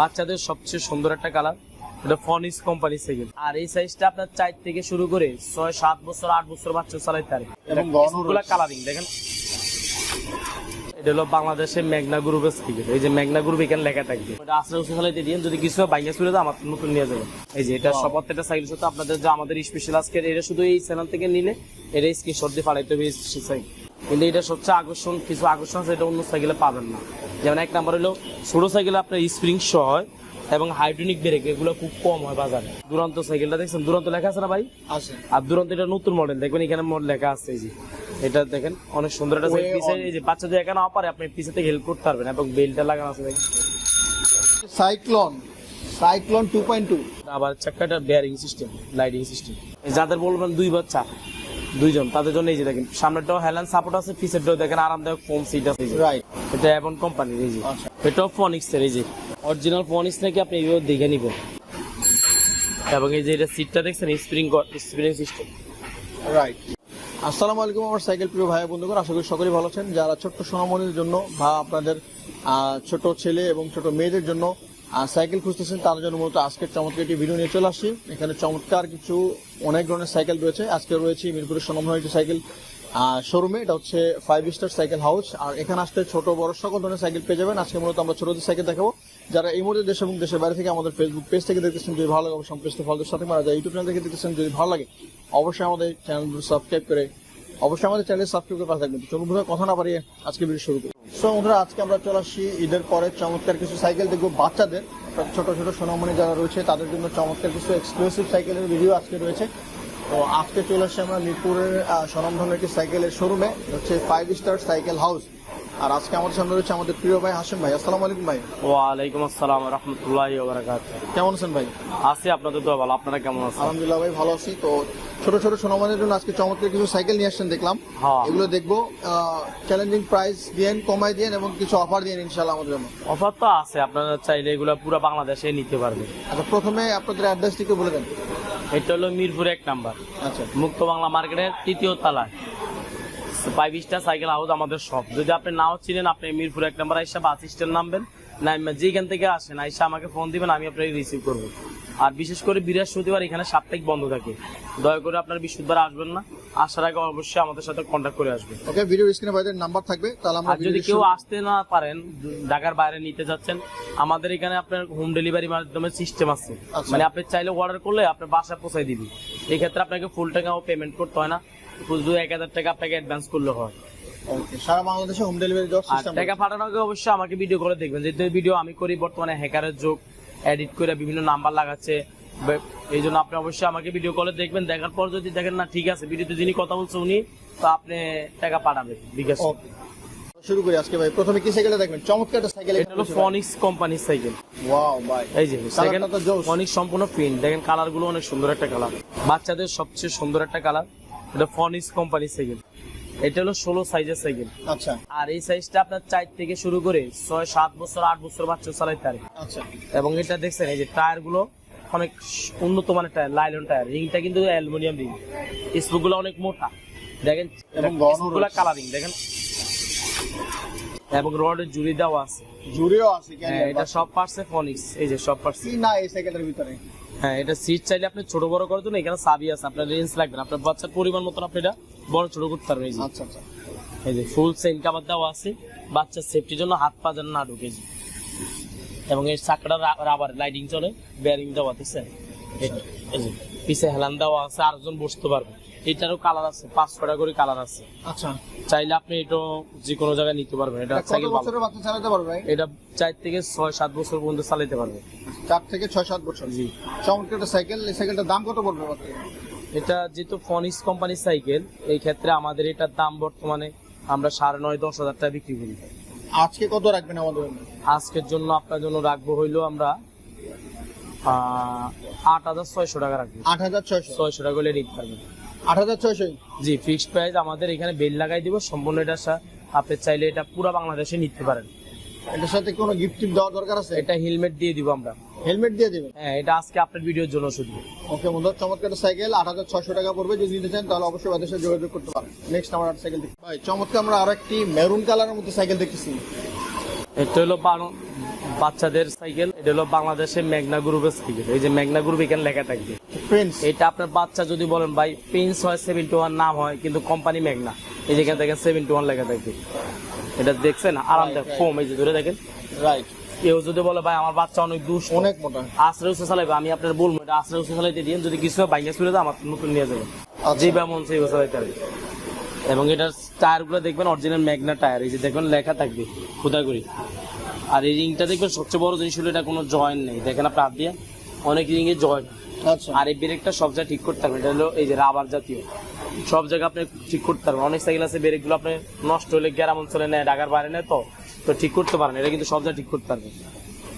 বাচ্চাদের সবচেয়ে সুন্দর একটা কালার এটা ফনিস কোম্পানি সাইকেল আর এই সাইজটা আপনার চার থেকে শুরু করে ছয় সাত বছর আট বছর বাচ্চা চালাইতে পারে। গুলা রয়েছে। কালারিং দেখেন। এটা হলো বাংলাদেশের মেঘনা গ্রুপের সাইকেল এই যে মেঘনা গ্রুপ এখানে লেখা থাকবে। এটা উৎসব চালাইতে দিন যদি কিছু বাইঙ্গা চলে যায় আমার নতুন নিয়ে যাবে। এই যে এটা সব প্রত্যেকটা সাইকেল সাথে আপনাদের যে আমাদের স্পেশাল আজকের এটা শুধু এই চ্যানেল থেকে নিলে এটা স্ক্রিনশট দিয়ে পাঠাইতে হবে স্পেশাল সাইকেল কিন্তু এটা সবচেয়ে আকর্ষণ কিছু আকর্ষণ আছে এটা অন্য সাইকেলে পাবেন না। যেমন এক নাম্বার হলো ছোট সাইকেলে আপনার স্প্রিং সহ হয় এবং হাইড্রোনিক ব্রেক এগুলো খুব কম হয় বাজারে। দুরন্ত সাইকেলটা দেখছেন? দুরন্ত লেখা আছে না ভাই? আছে। আর দুরন্ত এটা নতুন মডেল দেখবেন এখানে মডেল লেখা আছে এই যে। এটা দেখেন অনেক সুন্দর একটা Way পিছে এই যে বাচ্চাদের একা না পারে আপনি পিছে থেকে হেল্প করতে পারবেন এবং বেলটা লাগানো আছে দেখেন। Cyclone cyclone two point two আবার চাকাটা বেয়ারিং সিস্টেম লাইটিং সিস্টেম যাদের বলবেন দুই বাচ্চা দুইজন তাদের জন্য এই যে দেখেন সামনেটাও হেলান সাপোর্ট আছে পিছেরটাও দেখেন আরামদায়ক ফোম সিট আছে রাইট এটা এমন কোম্পানির এই যে। আচ্ছা। এটাও ফনিক্স এর এই যে। অরিজিনাল ফনিক্স নাকি আপনি এইভাবে দেখে নিবেন এবং এই যে এটা সিটটা দেখছেন স্প্রিং স্প্রিং সিস্টেম রাইট আসসালামু আলাইকুম আমার সাইকেল প্রিয় ভাই বন্ধুগণ আশা করি সকলেই ভালো আছেন। যারা ছোট্ট সোনামণির জন্য বা আপনাদের ছোট ছেলে এবং ছোট মেয়েদের জন্য সাইকেল খুঁজতেছেন, তার জন্য মূলত আজকের চমৎকার একটি ভিডিও নিয়ে চলে আসছি এখানে চমৎকার কিছু, অনেক ধরনের সাইকেল রয়েছে। আজকে রয়েছে মিরপুরের সোনামণি একটি সাইকেল শোরুমে এটা হচ্ছে ফাইভ স্টার সাইকেল হাউস আর এখানে আসতে ছোট, বড় সকল ধরনের সাইকেল পেয়ে যাবেন। আজকে মূলত আমরা ছোটদের সাইকেল দেখাবো। যারা এই মুহূর্তে দেশ এবং দেশের বাইরে থেকে আমাদের ফেসবুক পেজ থেকে দেখতেছেন, যদি ভালো লাগে, অবশ্যই পেজটা ফলোদের সাথে মারা যায়। ইউটিউব চ্যানেল থেকে দেখতেছেন, যদি ভালো লাগে, অবশ্যই আমাদের চ্যানেল সাবস্ক্রাইব করে অবশ্যই আমাদের চ্যানেল সাবস্ক্রাইব করে পাশে থাকবেন। চলুন বন্ধুরা, কথা না বাড়িয়ে আজকে ভিডিও শুরু করি। সো বন্ধুরা, আজকে আমরা চলে আসছি ঈদের পরে চমৎকার কিছু সাইকেল দেখব বাচ্চাদের। ছোট ছোট সোনামণি যারা রয়েছে, তাদের জন্য চমৎকার কিছু এক্সক্লুসিভ সাইকেলের ভিডিও আজকে রয়েছে। তো, আজকে চলে আসছি আমরা মিরপুরের সোনামধনের একটি সাইকেলের শোরুমে হচ্ছে ফাইভ স্টার সাইকেল হাউস আর আজকে আমাদের সামনে রয়েছে আমাদের প্রিয় ভাই হাসিম ভাই। আসসালামু আলাইকুম ভাই। ওয়ালাইকুম আসসালাম রহমতুল্লাহ বারাকাত কেমন আছেন ভাই? আছি আপনাদের তো ভালো। আপনারা কেমন আছেন? আলহামদুলিল্লাহ ভাই ভালো আছি। তো ছোট ছোট সোনামানের জন্য আজকে চমৎকার কিছু সাইকেল নিয়ে আসছেন দেখলাম। হ্যাঁ। এগুলো দেখব। চ্যালেঞ্জিং প্রাইস দিয়েন কমাই দিয়েন এবং কিছু অফার দিয়েন ইনশাল্লাহ আমাদের জন্য। অফার তো আছে আপনারা চাইলে এগুলো পুরো বাংলাদেশে নিতে পারবেন। আচ্ছা প্রথমে আপনাদের অ্যাড্রেসটি একটু বলে দেন। এটা হলো মিরপুর এক নাম্বার। আচ্ছা। মুক্ত বাংলা মার্কেটের তৃতীয় তলায়। ফাইভ স্টার সাইকেল হাউস আমাদের সব। যদি আপনি নাও চিনেন আপনি মিরপুর এক নাম্বার আইসা বাস স্ট্যান্ড নামবেন। না যেখান থেকে আসেন আইসা আমাকে ফোন দিবেন আমি আপনাকে রিসিভ করব। আর বিশেষ করে বৃহস্পতিবার এখানে সাপ্তাহিক বন্ধ থাকে। দয়া করে আপনার বৃহস্পতিবার আসবেন না। আসার আগে অবশ্যই আমাদের সাথে কন্ট্যাক্ট করে আসবেন। ওকে ভিডিও স্ক্রিনে ভাইদের নাম্বার থাকবে তাহলে আমরা আর যদি কেউ আসতে না পারেন ঢাকার বাইরে নিতে যাচ্ছেন আমাদের এখানে আপনার হোম ডেলিভারি মাধ্যমে সিস্টেম আছে। আচ্ছা। মানে আপনি চাইলে অর্ডার করলে আপনার বাসা পৌঁছাই দিবি। এই ক্ষেত্রে আপনাকে ফুল টাকাও পেমেন্ট করতে হয় না। শুধু এক হাজার টাকা আপনাকে অ্যাডভান্স করলে হয়। সারা বাংলাদেশে হোম ডেলিভারি দেওয়ার সিস্টেম টাকা পাঠানোর আগে অবশ্যই আমাকে ভিডিও করে দেখবেন। যেহেতু ভিডিও আমি করি বর্তমানে হ্যাকারের যোগ এডিট করে বিভিন্ন নাম্বার লাগাচ্ছে। এই জন্য আপনি অবশ্যই আমাকে ভিডিও কলে দেখবেন। দেখার পর যদি দেখেন না ঠিক আছে ভিডিওতে যিনি কথা বলছে উনি তো আপনি টাকা পাঠাবেন। বিকাশ। শুরু করি আজকে ভাই। প্রথমে কি সাইকেলটা দেখবেন? চমৎকার একটা সাইকেল এটা হলো ফনিক্স কোম্পানির সাইকেল ওয়াও ভাই। এই যে কালারটা তো জোস। অনেক সম্পূর্ণ প্রিন্ট দেখেন কালারগুলো অনেক সুন্দর একটা কালার বাচ্চাদের সবচেয়ে সুন্দর একটা কালার এটা ফনিক্স কোম্পানির সাইকেল এটা হলো ষোলো সাইজের সাইকেল আচ্ছা। আর এই সাইজটা আপনার চার থেকে শুরু করে ছয় সাত বছর আট বছর বাচ্চা চালাইতে পারে। আচ্ছা। এবং এটা দেখছেন এই যে টায়ারগুলো অনেক উন্নত মানের টায়ার লাইলন টায়ার রিংটা কিন্তু অ্যালুমিনিয়াম রিং স্পুকগুলো অনেক মোটা। দেখেন এবংগুলা। কালারিং দেখেন। এবং রডের জুড়ি দেওয়া আছে। জুড়েও আছে হ্যাঁ, এটা সব পার্টসে ফনিক্স এই যে সব পার্টস না এই সাইকেলের ভিতরে? হ্যাঁ এটা সিট চাইলে আপনি ছোট বড় করার জন্য এখানে সাবি আছে আপনার রেঞ্জ লাগবে না। আপনার বাচ্চার পরিমাণ মতন আপনি এটা বড় ছোট করতে পারবেন এই যে। আচ্ছা আচ্ছা। এই যে ফুল সেন কাভার দেওয়া আছে বাচ্চার সেফটির জন্য হাত পা যেন না ঢুকে এবং এই চাকাটা রাবার লাইটিং চলে বেয়ারিং দেওয়া যে পিছে হেলান দেওয়া আছে আরেকজন বসতে পারবে। এটারও কালার আছে পাঁচ ছটা করে কালার আছে। আচ্ছা। চাইলে আপনি এটা যে কোনো জায়গায় নিতে পারবেন এটা সাইকেল বছরের বাচ্চা চালাতে পারবে এটা চার থেকে ছয় সাত বছর পর্যন্ত চালাতে পারবে। চার থেকে ছয় সাত বছর? জি। চমৎকার একটা সাইকেল এই সাইকেলটার দাম কত পড়বে এটা যেহেতু ফনিক্স কোম্পানির সাইকেল এই ক্ষেত্রে আমাদের এটার দাম বর্তমানে আমরা সাড়ে নয় দশ হাজার টাকা বিক্রি করি। আজকে কত রাখবেন আমাদের আজকের জন্য আপনার জন্য রাখব হইল আমরা আট হাজার ছয়শো টাকা রাখব। আট হাজার ছয়শো। ছয়শো টাকা হলে নিতে পারবেন আট হাজার ছয়শোই জি ফিক্সড প্রাইস আমাদের এখানে বেল লাগাই দিব সম্পূর্ণ এটা আপনি চাইলে এটা পুরো বাংলাদেশে নিতে পারেন। এটার সাথে কোনো গিফট টিপ দেওয়া দরকার আছে? এটা হেলমেট দিয়ে দিব আমরা। হেলমেট দিয়ে দেবেন? হ্যাঁ এটা আজকে আপনার ভিডিওর জন্য শুধু। ওকে বন্ধু চমৎকার সাইকেল আট হাজার ছয়শো টাকা পড়বে। যদি নিতে চান তাহলে অবশ্যই আমাদের সাথে যোগাযোগ করতে পারেন। নেক্সট আমার সাইকেল ভাই চমৎকার আমরা আরও একটি মেরুন কালারের মধ্যে সাইকেল দেখতেছি। এটা হলো বাচ্চাদের সাইকেল এটা হলো বাংলাদেশের মেঘনা গ্রুপের সাইকেল। এই যে মেঘনা গ্রুপ এখানে লেখা থাকবে। এটা আপনার বাচ্চা যদি বলেন ভাই প্রিন্স হয় সেভেন্টি ওয়ান নাম হয় কিন্তু কোম্পানি মেঘনা। এই যেখানে দেখেন সেভেন্টি ওয়ান লেখা থাকবে। এটা দেখছেন? আরামদায়ক. ফোম এই যে ধরে দেখেন। রাইট কেউ যদি বলে ভাই আমার বাচ্চা অনেক দুষ্ট। অনেক মোটা। আশ্রয় উৎসব চালাইবে আমি আপনার বলব এটা আশ্রয় উৎসব চালাইতে দিন যদি কিছু বাইঙ্গা চলে যায় আমার নতুন নিয়ে যাবে। আচ্ছা। যে মন সেই চালাইতে পারবে এবং এটার টায়ারগুলো দেখবেন অরিজিনাল ম্যাগনা টায়ার। এই যে দেখবেন লেখা থাকবে খুদা করি। আর এই রিংটা দেখবেন সবচেয়ে বড় জিনিস হলো এটা কোনো জয়েন্ট নেই। দেখেন আপনি হাত দিয়ে অনেক রিং এ জয়েন্ট আচ্ছা। আর এই ব্রেকটা সব জায়গায় ঠিক করতে পারবেন। এটা হলো এই যে রাবার জাতীয়। সব জায়গায় আপনি ঠিক করতে পারবেন। অনেক সাইকেল আছে ব্রেকগুলো আপনি নষ্ট হলে গ্রাম অঞ্চলে নেয় ঢাকার বাইরে নেয় তো। তো ঠিক করতে পারেন এটা কিন্তু সব জায়গায় ঠিক করতে পারবেন।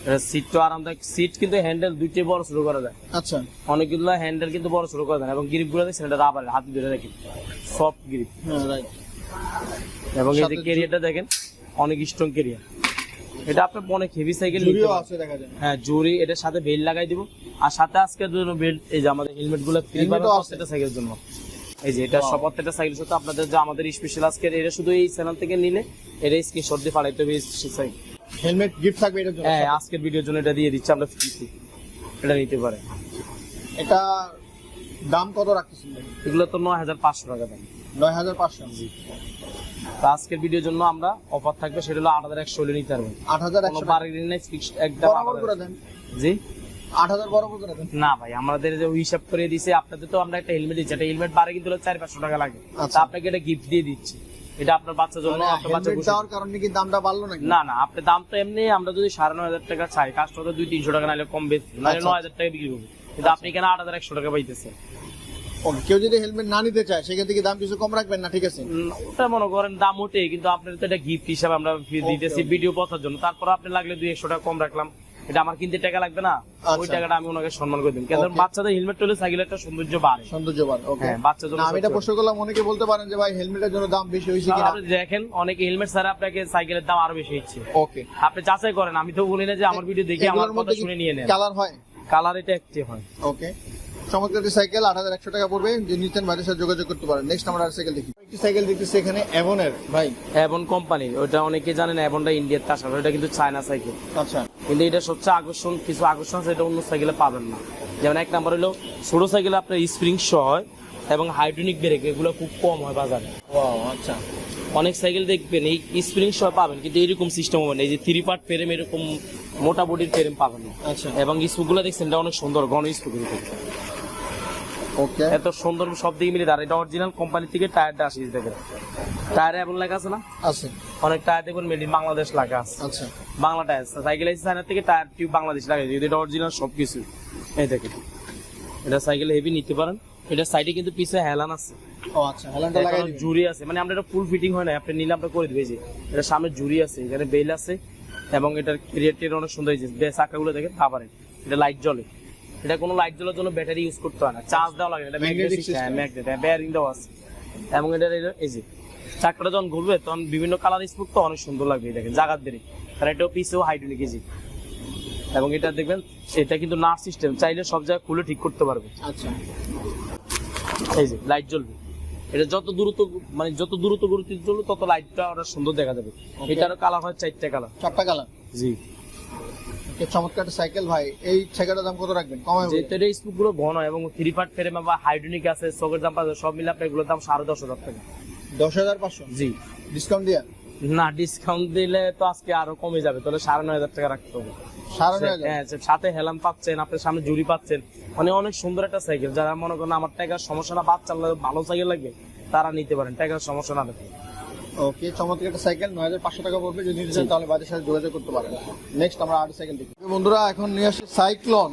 এটা সিটটা আরামদায়ক। সিট কিন্তু হ্যান্ডেল দুইটাই বড় শুরু করা যায় আচ্ছা। অনেকগুলো হ্যান্ডেল কিন্তু বড় শুরু করা যায় এবং গ্রিপগুলো দেখছেন এটা রাবার হাত ধরে রাখি সফট গ্রিপ এবং এই যে সাথে কেরিয়ারটা দেখেন অনেক স্ট্রং কেরিয়ার এটা আপনার অনেক হেভি সাইকেল হ্যাঁ জুরি এটার সাথে বেল্ট লাগাই দিব। আর সাথে আজকের জন্য বেল্ট এই যে আমাদের হেলমেটগুলো ফ্রি পাবেন প্রত্যেকটা সাইকেলের জন্য। এই যে এটা সব প্রত্যেকটা সাইকেল সাথে আপনাদের যে আমাদের স্পেশাল আজকের এটা শুধু এই চ্যানেল থেকে নিলে এটা স্ক্রিনশট দিয়ে পাঠাইতে হবে সাইকেল হেলমেট গিফট থাকবে এটার জন্য? হ্যাঁ আজকের ভিডিওর জন্য এটা দিয়ে দিচ্ছি আমরা ফ্রিতে এটা নিতে পারে এটা দাম কত রাখতেছেন এগুলো তো নয় হাজার পাঁচশো টাকা দাম। নয় হাজার পাঁচশো তো আজকের ভিডিওর জন্য আমরা অফার থাকবে সেটা হলো আট হাজার একশো হলে নিতে পারবেন। আট হাজার একশো বার্গেনিং নেই ফিক্সড একদম বরাবর করে দেন। জি? আট হাজার বরাবর করে দেন। না ভাই আমাদের যে হিসাব করে দিছে আপনাদের তো আমরা একটা হেলমেট দিচ্ছি। একটা হেলমেট বারে কিন্তু চার পাঁচশো টাকা লাগে। আচ্ছা। তা আপনাকে এটা গিফট দিয়ে দিচ্ছি। এটা আপনার বাচ্চার জন্য আপনার বাচ্চা। কারণে কি দামটা বাড়লো নাকি? না না আপনার দাম তো এমনি আমরা যদি সাড়ে নয় হাজার টাকা চাই কাস্টমার দুই তিনশো টাকা নাহলে কম বেশি। নাহলে আচ্ছা। নয় হাজার টাকা বিক্রি করব। কিন্তু আপনি এখানে আট হাজার একশো টাকা পাইতেছে ওকে কেউ যদি হেলমেট না নিতে চায় সেক্ষেত্রে কি দাম কিছু কম রাখবেন না? ঠিক আছে? ওটা মনে করেন দাম ওঠে কিন্তু আপনার তো এটা গিফট হিসাবে আমরা দিতেছি ভিডিও পথার জন্য। তারপর আপনি লাগলে দুই একশো টাকা কম রাখলাম। এটা আমার কিনতে টাকা লাগবে না? ওই আচ্ছা। টাকাটা আমি ওনাকে সম্মান করে দিই কারণ বাচ্চাদের হেলমেট হলে সাইকেলের একটা সৌন্দর্য বাড়ে। সৌন্দর্য বার ওকে হ্যাঁ জন্য আমি এটা প্রশ্ন করলাম অনেকে বলতে পারেন যে ভাই হেলমেটের জন্য দাম বেশি ভালো। কিনা? আপনি দেখেন অনেক হেলমেট ছাড়া আপনাকে সাইকেলের দাম আরও বেশি হচ্ছে। ওকে আপনি যাচাই করেন আমি তো বলি না যে আমার ভিডিও দেখে আমার কথা শুনে নিয়ে নেন। কালার হয়? কালার এটা একটি হয়। ওকে চমৎকার একটি সাইকেল আট হাজার একশো টাকা পড়বে। যে নিতেন ভাইয়ের সাথে যোগাযোগ করতে পারেন। নেক্সট আমরা আর সাইকেল দেখি। একটি সাইকেল দেখতেছি এখানে এভনের ভাই। অ্যাবন কোম্পানি ওটা অনেকে জানেন অ্যাবনটা ইন্ডিয়ার তার সাথে। ওটা কিন্তু চায়না সাইকেল। আচ্ছা। কিন্তু এটা সবচেয়ে আকর্ষণ কিছু আকর্ষণ এটা অন্য সাইকেলে পাবেন না। যেমন এক নাম্বার হলো ছোট সাইকেলে আপনার স্প্রিং সহ হয় এবং হাইড্রোনিক ব্রেক এগুলো খুব কম হয় বাজারে। আচ্ছা। অনেক সাইকেল দেখবেন এই স্প্রিং সহ পাবেন কিন্তু এরকম সিস্টেম হবে না। এই যে থ্রি পার্ট ফ্রেম এরকম মোটা বডির ফ্রেম পাবেন না। আচ্ছা। এবং স্পুকগুলো দেখছেন এটা অনেক সুন্দর ঘন স্পুক ওকে এত সুন্দর সব দিকে মিলে দাঁড়ায়। এটা অরিজিনাল কোম্পানি থেকে টায়ারটা আসিস দেখেন। টায়ারে এমন লেখা আছে না? আছে। অনেক টায়ার দেখুন মেড ইন বাংলাদেশ লেখা আছে। আচ্ছা। বাংলা টায়ার সাইকেল এসে চায়না থেকে টায়ার টিউব বাংলাদেশ লাগে যদি এটা অরিজিনাল সব কিছু এই দেখেন। এটা সাইকেল হেভি নিতে পারেন। এটা সাইডে কিন্তু পিছে হেলান আছে। ও আচ্ছা হেলানটা লাগাই জুড়ি আছে। মানে আমরা এটা ফুল ফিটিং হয় না। আপনি নিলে আমরা করে দিবে যে। এটা সামনে জুড়ি আছে এখানে বেল আছে এবং এটার ক্রিয়েটের অনেক সুন্দর চাকাগুলো দেখেন খাবারের এটা লাইট জ্বলে। এটা কোনো লাইট জ্বলার জন্য ব্যাটারি ইউজ করতে হয় না। চার্জ দেওয়া লাগে এটা ম্যাগনেটিক. হ্যাঁ ম্যাগনেট হ্যাঁ বেয়ারিং দেওয়া আছে। এবং এটা এই যে চাকাটা যখন ঘুরবে তখন বিভিন্ন কালার স্পুক তো অনেক সুন্দর লাগবে এই দেখেন জাগাত দেরি কারণ এটাও পিসেও হাইড্রোলিক ইজি এবং এটা দেখবেন এটা কিন্তু নার্ভ সিস্টেম চাইলে সব জায়গায় খুলে ঠিক করতে পারবে। আচ্ছা। এই যে লাইট জ্বলবে। এটা যত দ্রুত মানে যত দ্রুত গতিতে জ্বলবে তত লাইটটা ওটা সুন্দর দেখা যাবে. এটারও কালার হয় চারটে কালার চারটা কালার জি। চমৎকার সাইকেল ভাই। এই সাইকেলটার দাম কত রাখবেন? কমাই যেহেতু স্পুকগুলো ঘন এবং থ্রি পার্ট ফ্রেম বা হাইড্রোনিক আছে চোখের দাম পাচ্ছে সব মিলে আপনার এগুলোর দাম সাড়ে দশ হাজার টাকা। দশ হাজার পাঁচশো? জি। ডিসকাউন্ট দিয়া? না ডিসকাউন্ট দিলে তো আজকে আরও কমে যাবে তাহলে সাড়ে নয় হাজার টাকা রাখতে হবে। হ্যাঁ সাথে হেলাম পাচ্ছেন আপনার সামনে জুড়ি পাচ্ছেন। মানে অনেক সুন্দর একটা সাইকেল যারা মনে করেন আমার টাকার সমস্যা না বাচ্চা ভালো সাইকেল লাগবে তারা নিতে পারেন টাকার সমস্যা না ওকে চমৎকার একটা সাইকেল নয় হাজার পাঁচশো টাকা পড়বে। যদি নিতে চান তাহলে বাড়ির সাথে যোগাযোগ করতে পারেন। নেক্সট আমরা আরও সাইকেল দেখি। বন্ধুরা এখন নিয়ে আসছে cyclone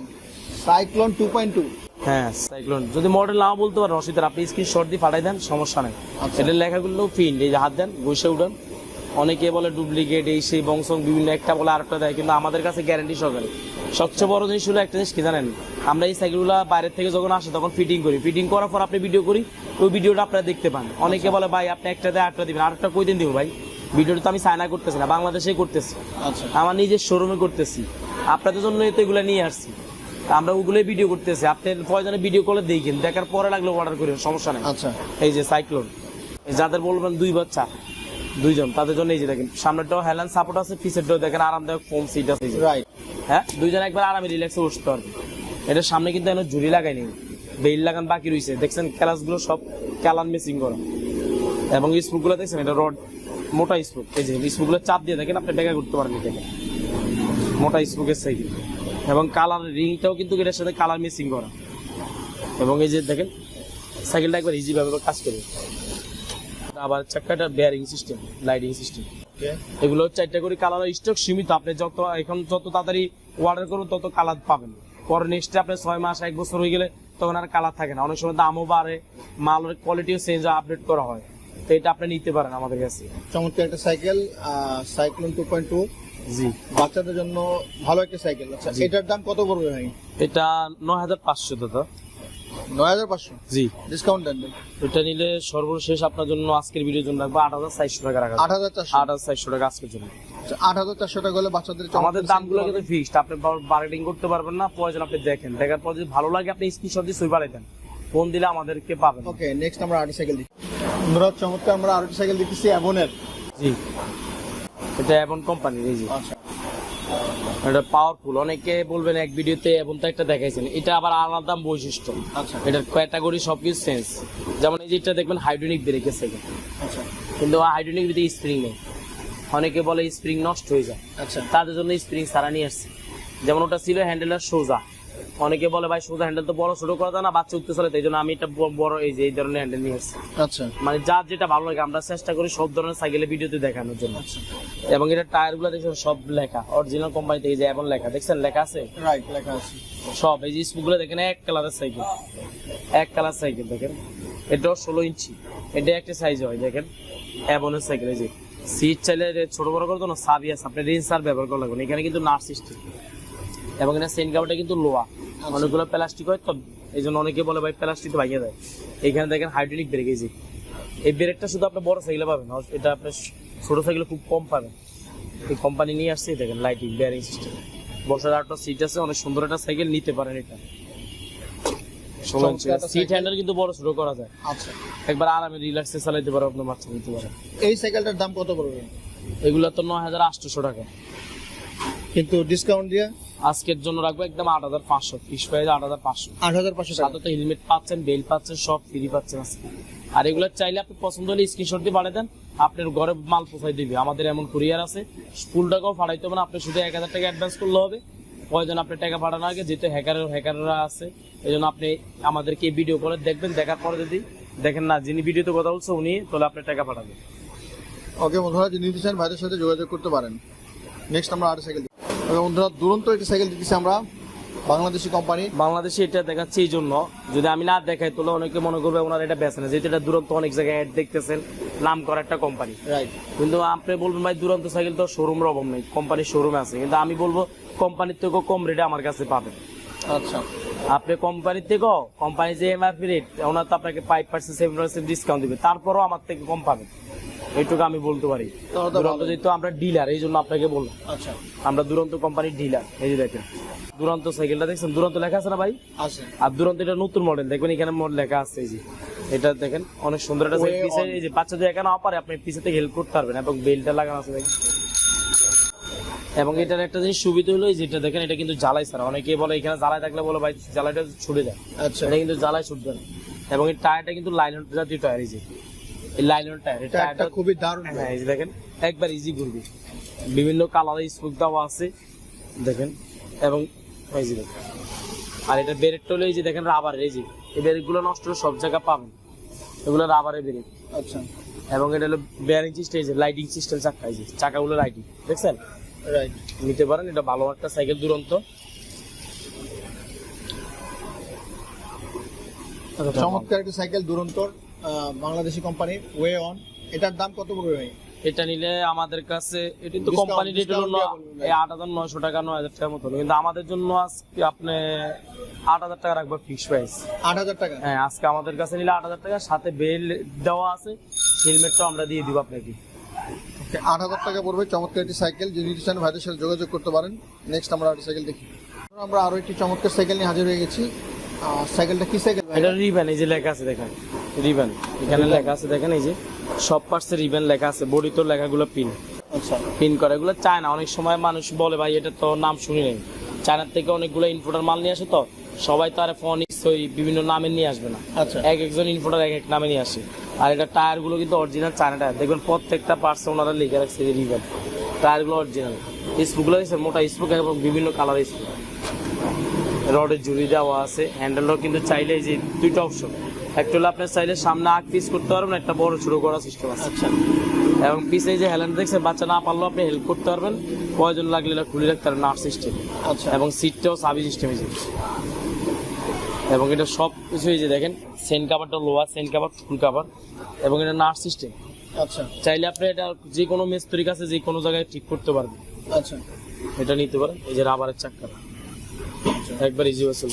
cyclone two point two হ্যাঁ সাইক্লোন যদি মডেল নাও বলতে পারেন অসুবিধা আপনি স্ক্রিনশট দিয়ে পাঠাই দেন সমস্যা নেই। আচ্ছা। এটার লেখাগুলো প্রিন্ট এই যে হাত দেন বসে উঠেন। অনেকে বলে ডুপ্লিকেট এই সেই বংশং বিভিন্ন একটা বলে আরেকটা দেয় কিন্তু আমাদের কাছে গ্যারান্টি সহকারে। সবচেয়ে বড় জিনিস হলো একটা জিনিস কি জানেন? আমরা এই সাইকেলগুলো বাইরের থেকে যখন আসে তখন ফিটিং করি। ফিটিং করার পর আপনি ভিডিও করি ওই ভিডিওটা আপনারা দেখতে পান। অনেকে বলে ভাই আপনি একটা দেয় আটটা দিবেন। আরেকটা কই দিন দিব ভাই? ভিডিওটা তো আমি সাইনা করতেছি না বাংলাদেশেই করতেছি। আচ্ছা। আমার নিজের শোরুমে করতেছি। আপনাদের জন্য তো এগুলো নিয়ে আসছি। আমরা ওগুলোই ভিডিও করতেছি। আপনি প্রয়োজনে ভিডিও কলে দেখেন দেখার পরে লাগলে অর্ডার করেন সমস্যা নেই। আচ্ছা। এই যে সাইক্লোন যাদের বলবেন দুই বাচ্চা দুইজন তাদের জন্য এই যে দেখেন সামনেরটাও হেলান সাপোর্ট আছে পিছেরটাও দেখেন আরামদায়ক ফোম সিট আছে রাইট হ্যাঁ দুইজন একবার আরামে রিল্যাক্সে বসতে পারবে। এটার সামনে কিন্তু এখনও ঝুড়ি লাগাইনি বেল লাগান বাকি রয়েছে দেখছেন ক্যালাসগুলো সব ক্যালান মেসিং করা। এবং স্পুকগুলো দেখছেন এটা রড মোটা স্পুক এই যে স্পুকগুলো চাপ দিয়ে দেখেন আপনি বেগা করতে পারেন এটাকে। মোটা স্পুকের সাইকেল এবং কালার রিংটাও কিন্তু এটার সাথে কালার মিসিং করা। এবং এই যে দেখেন সাইকেলটা একবার ইজি ভাবে কাজ করবে। আবার চাক্কাটা বেয়ারিং সিস্টেম লাইটিং সিস্টেম এগুলো চারটা করে কালার স্টক সীমিত। আপনি যত এখন যত তাড়াতাড়ি অর্ডার করুন তত কালার পাবেন। পরে নেক্সট আপনি ছয় মাস এক বছর হয়ে গেলে তখন আর কালার থাকে না। অনেক সময় দামও বাড়ে মালের কোয়ালিটিও চেঞ্জ আপডেট করা হয়। তো এটা আপনি নিতে পারেন আমাদের কাছে। চমৎকার একটা cycle cyclone two point two জি। বাচ্চাদের জন্য ভালো একটা সাইকেল আচ্ছা এটার দাম কত পড়বে ভাই? এটা নয় হাজার পাঁচশো দাদা নয় হাজার পাঁচশো। জি। ডিসকাউন্ট দেন এটা নিলে সর্বশেষ আপনার জন্য আজকের ভিডিওর জন্য রাখব আট হাজার চারশো টাকা রাখা আট হাজার চারশো। আট হাজার চারশো টাকা আজকের জন্য। আচ্ছা, আট হাজার চারশো টাকা হলে বাচ্চাদের আমাদের দামগুলো কিন্তু ফিক্সড আপনি বার্গেটিং করতে পারবেন না প্রয়োজন আপনি দেখেন। দেখার পর যদি ভালো লাগে আপনি স্ক্রিনশট দিয়ে সুই দেন। ফোন দিলে আমাদেরকে পাবেন। ওকে নেক্সট আমরা আরেকটা সাইকেল দিচ্ছি আমরা চমৎকার আমরা আরেকটা সাইকেল দেখতেছি অ্যাভনের জি। এটা এমন কোম্পানির এই যে। আচ্ছা। এটা পাওয়ারফুল অনেকে বলবেন এক ভিডিওতে এবং তো একটা দেখাইছেন। এটা আবার আলাদা বৈশিষ্ট্য। আচ্ছা। এটার ক্যাটাগরি সবকিছু চেঞ্জ যেমন এই যেটা দেখবেন হাইড্রোনিক ব্রেকের আচ্ছা। কিন্তু হাইড্রোনিক ভিতরে স্প্রিং নেই অনেকে বলে স্প্রিং নষ্ট হয়ে যায়। আচ্ছা। তাদের জন্য স্প্রিং সারা নিয়ে আসছে। যেমন ওটা ছিল হ্যান্ডেলার সোজা। অনেকে বলে ভাই সোজা হ্যান্ডেল তো বড় ছোট করা যায় না বাচ্চা উঠতে চলে। তাই জন্য আমি এটা বড় এই যে এই ধরনের হ্যান্ডেল নিয়ে আসছি আচ্ছা। মানে যার যেটা ভালো লাগে আমরা চেষ্টা করি সব ধরনের সাইকেলে ভিডিওতে দেখানোর জন্য। আচ্ছা। এবং এটা টায়ারগুলো দেখছেন সব লেখা। অরিজিনাল কোম্পানি থেকে যে এমন লেখা দেখছেন? লেখা আছে? রাইট লেখা আছে। সব। এই যে স্পুকগুলো দেখেন এক কালারের সাইকেল। এক কালার সাইকেল দেখেন? এটা ষোলো ইঞ্চি। এটা একটা সাইজ হয় দেখেন? এমনের সাইকেল এই যে। সিট চাইলে ছোট বড় করে না সাবি আছে। আপনি রেঞ্জার ব্যবহার করা লাগবে। এখানে কিন্তু নার্স সিস্টেম এবং এটা সেন কাপড়টা কিন্তু লোয়া। অনেকগুলো প্লাস্টিক হয় তো এই জন্য অনেকে বলে ভাই প্লাস্টিক ভাঙিয়ে দেয়। এখানে দেখেন হাইড্রোলিক ব্রেক এই যে। এই ব্রেকটা শুধু আপনি বড় সাইকেলে পাবেন এটা আপনার ছোট সাইকেলে খুব কম পাবেন। এই কোম্পানি নিয়ে আসছে দেখেন লাইটিং বেয়ারিং সিস্টেম বসার একটা সিট আছে অনেক সুন্দর একটা সাইকেল নিতে পারেন এটা। সিট হ্যান্ডেল কিন্তু বড় ছোট করা যায়। আচ্ছা। একবার আরামে রিল্যাক্সে চালাইতে পারো আপনার বাচ্চা নিতে পারে। এই সাইকেলটার দাম কত পড়বে? এগুলো তো নয় হাজার আটশোশো টাকা। কিন্তু ডিসকাউন্ট দিয়ে? আজকের জন্য রাখব একদম আট হাজার পাঁচশো ফিস প্রাইস আট হাজার পাঁচশো। আট হাজার পাঁচশো সাথে তো হেলমেট পাচ্ছেন বেল পাচ্ছেন সব ফ্রি পাচ্ছেন আজকে। আর এগুলো চাইলে আপনি পছন্দ হলে স্ক্রিনশট দিয়ে পাঠিয়ে দেন আপনার ঘরে মাল পৌঁছাই দিবে। আমাদের এমন কুরিয়ার আছে ফুল টাকাও পাঠাইতে হবে না আপনি শুধু এক হাজার টাকা অ্যাডভান্স করলে হবে। প্রয়োজন আপনি টাকা পাঠানোর আগে যেহেতু হ্যাকারের হ্যাকাররা আছে এই জন্য আপনি আমাদেরকে ভিডিও করে দেখবেন দেখার পরে যদি দেখেন না যিনি ভিডিওতে কথা বলছে উনি তাহলে আপনি টাকা পাঠাবেন। ওকে বন্ধুরা যদি নিতে চান ভাইদের সাথে যোগাযোগ করতে পারেন। নেক্সট আমরা আরেকটা সাইকেল বন্ধুরা দুরন্ত একটি সাইকেল দিতেছি আমরা বাংলাদেশি কোম্পানি বাংলাদেশে এটা দেখাচ্ছে এই জন্য। যদি আমি না দেখাই তাহলে অনেকে মনে করবে ওনার এটা বেছে না। যেহেতু এটা দূরত্ব অনেক জায়গায় অ্যাড দেখতেছেন নাম করা একটা কোম্পানি রাইট কিন্তু আপনি বলবেন ভাই দুরন্ত সাইকেল তো শোরুমের অভাব নেই কোম্পানির শোরুমে আছে। কিন্তু আমি বলব কোম্পানির থেকেও কম রেটে আমার কাছে পাবেন। আচ্ছা। আপনি কোম্পানির থেকেও কোম্পানি যে এমআরপি রেট ওনার তো আপনাকে five percent seven percent discount দিবে। তারপরও আমার থেকে কম পাবেন। এইটুকু আমি বলতে পারি। দুরন্ত যেহেতু আমরা ডিলার এই জন্য আপনাকে বললাম। আচ্ছা। আমরা দুরন্ত কোম্পানির ডিলার এই যে দেখেন। দুরন্ত সাইকেলটা দেখছেন? দুরন্ত লেখা আছে না ভাই? আছে। আর দুরন্ত এটা নতুন মডেল দেখবেন এখানে মডেল লেখা আছে এই যে। এটা দেখেন অনেক সুন্দর একটা Way পিছে এই যে বাচ্চা যদি একা না পারে আপনি পিছে থেকে হেল্প করতে পারবেন এবং বেলটা লাগানো আছে দেখেন। এবং এটার একটা জিনিস সুবিধা হলো এই যেটা দেখেন এটা কিন্তু জ্বালাই ছাড়া। অনেকে বলে এখানে জ্বালাই থাকলে বলে ভাই জ্বালাইটা ছুটে যায়। আচ্ছা। এটা কিন্তু জ্বালাই ছুটবে না। এবং এই টায়ারটা কিন্তু লাইলন জাতীয় টায়ার এই যে। লাইলন টায়ার এটা একটা খুবই দারুণ হ্যাঁ এই দেখেন একবার ইজি ঘুরবে। বিভিন্ন কালারে স্মুক দেওয়া আছে দেখেন এবং এই যে দেখেন। আর এটা বেরেটটা হলো এই যে দেখেন রাবারের এই যে এই বেরেটগুলো নষ্ট হলে সব জায়গা পাবেন। এগুলো রাবারের বেরেট আচ্ছা। এবং এটা হলো বেয়ারিং সিস্টেম লাইটিং সিস্টেম চাকা এই যে চাকাগুলো লাইটিং দেখছেন? রাইট নিতে পারেন এটা ভালো একটা সাইকেল দুরন্ত। চমৎকার একটা সাইকেল দুরন্তর। বাংলাদেশি কোম্পানি ওয়ে অন এটার দাম কত পড়বে ভাই? এটা নিলে আমাদের কাছে এটা তো কোম্পানি রেট হলো discount এই আট হাজার নয়শো টাকা নয় হাজার টাকার মতো কিন্তু আমাদের জন্য আজকে আপনি আট হাজার টাকা রাখব ফিক্স প্রাইস আট হাজার টাকা? হ্যাঁ আজকে আমাদের কাছে নিলে আট হাজার টাকা সাথে বেল দেওয়া আছে হেলমেটটাও আমরা দিয়ে দিব আপনাকে। আট হাজার টাকা পড়বে চমৎকার একটি সাইকেল যদি চান ভাইদের সাথে যোগাযোগ করতে পারেন। নেক্সট আমরা আরেকটি সাইকেল দেখি। আমরা আরও একটি চমৎকার সাইকেল নিয়ে হাজির হয়ে গেছি। সাইকেলটা কি সাইকেল এটা রিভ্যান এই যে লেখা আছে দেখেন। রিবেন এখানে লেখা আছে দেখেন এই যে সব পার্টসে রিবেন লেখা আছে বডি তো লেখাগুলো পিন আচ্ছা। পিন করে এগুলো চায় না। অনেক সময় মানুষ বলে ভাই এটা তো নাম শুনি নেই। চায়নার থেকে অনেকগুলো ইনফোটার মাল নিয়ে আসে তো সবাই তো আর ফোন ওই বিভিন্ন নামে নিয়ে আসবে না। আচ্ছা। এক একজন ইনফোটার এক এক নামে নিয়ে আসে। আর এটা টায়ারগুলো কিন্তু অরিজিনাল চায়না টায়ার দেখবেন প্রত্যেকটা পার্টস ওনারা লিখে রাখছে যে রিবেন টায়ারগুলো অরিজিনাল স্পুকগুলো দেখছে মোটা স্পুক এবং বিভিন্ন কালার স্পুক রডের জুড়ি দেওয়া আছে। হ্যান্ডেলও কিন্তু চাইলে যে দুইটা অপশন একটা হলো আপনার চাইলে সামনে আগ পিস করতে পারবেন একটা বড় ছোট করার সিস্টেম আছে। আচ্ছা। এবং পিছে যে হেলেন দেখছে বাচ্চা না পারলেও আপনি হেল্প করতে পারবেন। প্রয়োজন লাগলে খুলে রাখতে পারবেন নার্স সিস্টেম আচ্ছা। এবং সিটটাও সাবি সিস্টেম হয়েছে এবং এটা সব কিছু এই যে দেখেন chain কাভারটা lower chain cover full cover এবং এটা নার্স সিস্টেম আচ্ছা। চাইলে আপনি এটা যে কোনো মেস্তরির কাছে যে কোনো জায়গায় ঠিক করতে পারবেন। আচ্ছা। এটা নিতে পারেন এই যে রাবারের চাক্কা। একবার ইজি ওয়াসল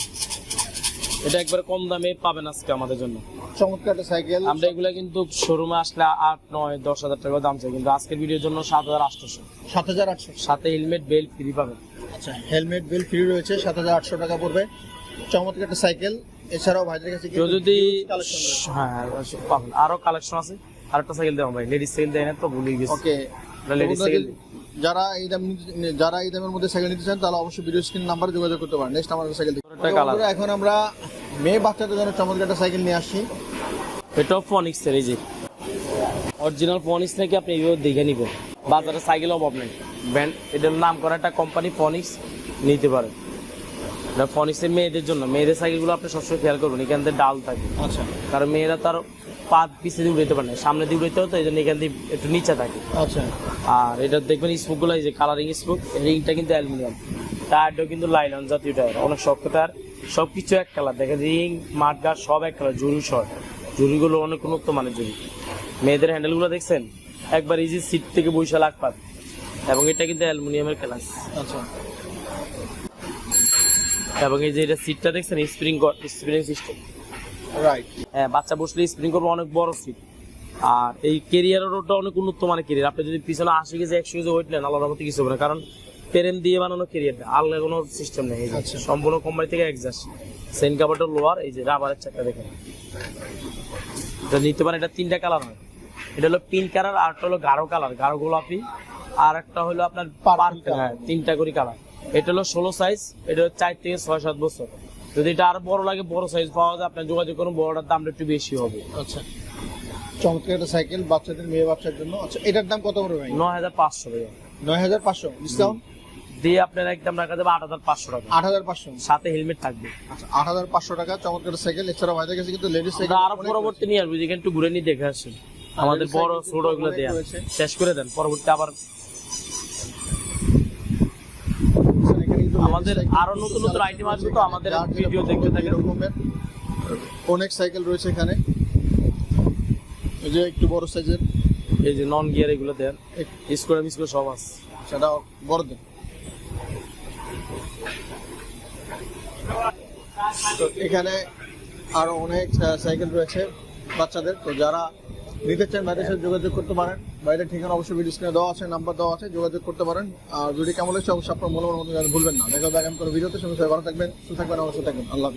এটা একবার কম দামে পাবেন আজকে আমাদের জন্য। চমৎকার একটা সাইকেল আমরা এগুলা কিন্তু শোরুমে আসলে আট নয় দশ হাজার টাকা দাম চাই কিন্তু আজকের ভিডিওর জন্য সাত হাজার আটশোশো। সাত হাজার আটশো। সাথে হেলমেট বেল্ট ফ্রি পাবেন। আচ্ছা হেলমেট বিল ফ্রি রয়েছে সাত হাজার আটশো টাকা পড়বে। চমৎকার একটা সাইকেল এছাড়াও ভাইদের কাছে কেউ যদি হ্যাঁ পাবেন। আরও কালেকশন আছে। আরেকটা সাইকেল দেওয়া ভাই লেডিস সাইকেল দেয় না তো ভুলে গেছি। ওকে লেডিস সাইকেল যারা এই দাম যারা এই দামের মধ্যে সাইকেল নিতে চান তাহলে অবশ্যই ভিডিও স্ক্রিন নাম্বারে যোগাযোগ করতে পারেন। নেক্সট আমাদের সাইকেল একটা এখন আমরা মেয়ে বাচ্চাদের জন্য চমৎকার একটা সাইকেল নিয়ে আসছি এটা ফনিক্স এর এই যে। অরিজিনাল ফনিক্স নাকি আপনি এইভাবে দেখে নিবেন বাজারে সাইকেল অভাব নেই। ব্র্যান্ড এটার নাম করা একটা কোম্পানি ফনিক্স নিতে পারেন এটা ফনিক্সের মেয়েদের জন্য। মেয়েদের সাইকেলগুলো আপনি সবসময় খেয়াল করবেন এখান থেকে ডাল থাকে। আচ্ছা। কারণ মেয়েরা তার পা পিছিয়ে দিয়ে উড়াইতে পারে না। সামনে দিয়ে উড়াইতে হতো এই জন্য এখান দিয়ে একটু নিচে থাকে। আচ্ছা। আর এটা দেখবেন স্মোকগুলো এই যে কালারিং স্মোক রিংটা কিন্তু অ্যালুমিনিয়াম। টায়ারটাও কিন্তু লাইলন জাতীয় টায়ার অনেক শক্ত টায়ার সব কিছু এক কালার। দেখেন রিং মাঠ গাছ সব এক কালার জুরি শর্ট জুরিগুলো অনেক উন্নত মানের জুরি মেয়েদের হ্যান্ডেলগুলো দেখছেন? একবার ইজি সিট থেকে বৈশা লাখ পাত এবং এটা কিন্তু অ্যালুমিনিয়ামের ক্লাস আচ্ছা। এবং এই যে এটা সিটটা দেখছেন? স্প্রিং স্প্রিং সিস্টেম রাইট হ্যাঁ বাচ্চা বসলে স্প্রিং করবে অনেক বড় সিট আর এই কেরিয়ারের ওটা অনেক উন্নত মানের কেরিয়ার আপনি যদি পিছনে আশি কেজি একশো কেজি ওয়েট নেন আলাদা মতো কিছু হবে না। কারণ পেরেন দিয়ে বানানো কেরিয়ারটা আলাদা কোনো সিস্টেম নেই আচ্ছা। সম্পূর্ণ কোম্পানি থেকে একজাস্ট সেন কাভারটা লোয়ার এই যে রাবারের চাকা দেখেন। এটা নিতে পারেন এটা তিনটা কালার হয়। এটা হলো পিঙ্ক কালার আর একটা হলো গাঢ় কালার গাঢ় গোলাপি আর একটা হলো আপনার হ্যাঁ তিনটা করে কালার এটা হলো ষোলো সাইজ এটা হলো চার থেকে ছয় সাত বছর। যদি এটা আরও বড় লাগে বড় সাইজ পাওয়া যায় আপনার যোগাযোগ করুন বড়টার দামটা একটু বেশি হবে। আচ্ছা। চমৎকার একটা সাইকেল বাচ্চাদের মেয়ে বাচ্চার জন্য। আচ্ছা এটার দাম কত পড়বে ভাই? নয় হাজার পাঁচশো নয় হাজার পাঁচশো। ডিসকাউন্ট দিয়ে আপনার একদম রাখা যাবে আট হাজার পাঁচশো টাকা। আট হাজার পাঁচশো। সাথে হেলমেট থাকবে। আচ্ছা আট হাজার পাঁচশো টাকা চমৎকার সাইকেল এছাড়া কিন্তু লেডিস সাইকেল আরও পরবর্তী নিয়ে আসব যেখানে একটু ঘুরে নিয়ে দেখে আসেন। আমাদের বড় ছোট ওগুলো দেয়া শেষ করে দেন পরবর্তী আবার আমাদের আরও নতুন নতুন item আসবে তো আমাদের video দেখতে থাকেন। অনেক সাইকেল রয়েছে এখানে। এই যে একটু বড় সাইজের এই যে নন গিয়ার এগুলো দেন। স্কোয়ার মিস্কোয়ার সব আছে। সেটা বড় দেন। তো এখানে আরও অনেক সাইকেল রয়েছে বাচ্চাদের। তো যারা নিতে চান ভাইদের সাথে যোগাযোগ করতে পারেন বাইরের ঠিকানা অবশ্যই ভিডিও দেওয়া আছে, নাম্বার দেওয়া আছে, যোগাযোগ করতে পারেন। আর যদি কেমন হয়েছে অবশ্যই আপনার মনে মতো ভুলবেন না। দেখা যাবে আগামী কোনো ভিডিওতে। সঙ্গে ভালো থাকবেন, সুস্থ থাকবেন অবশ্যই থাকবেন। আল্লাহ।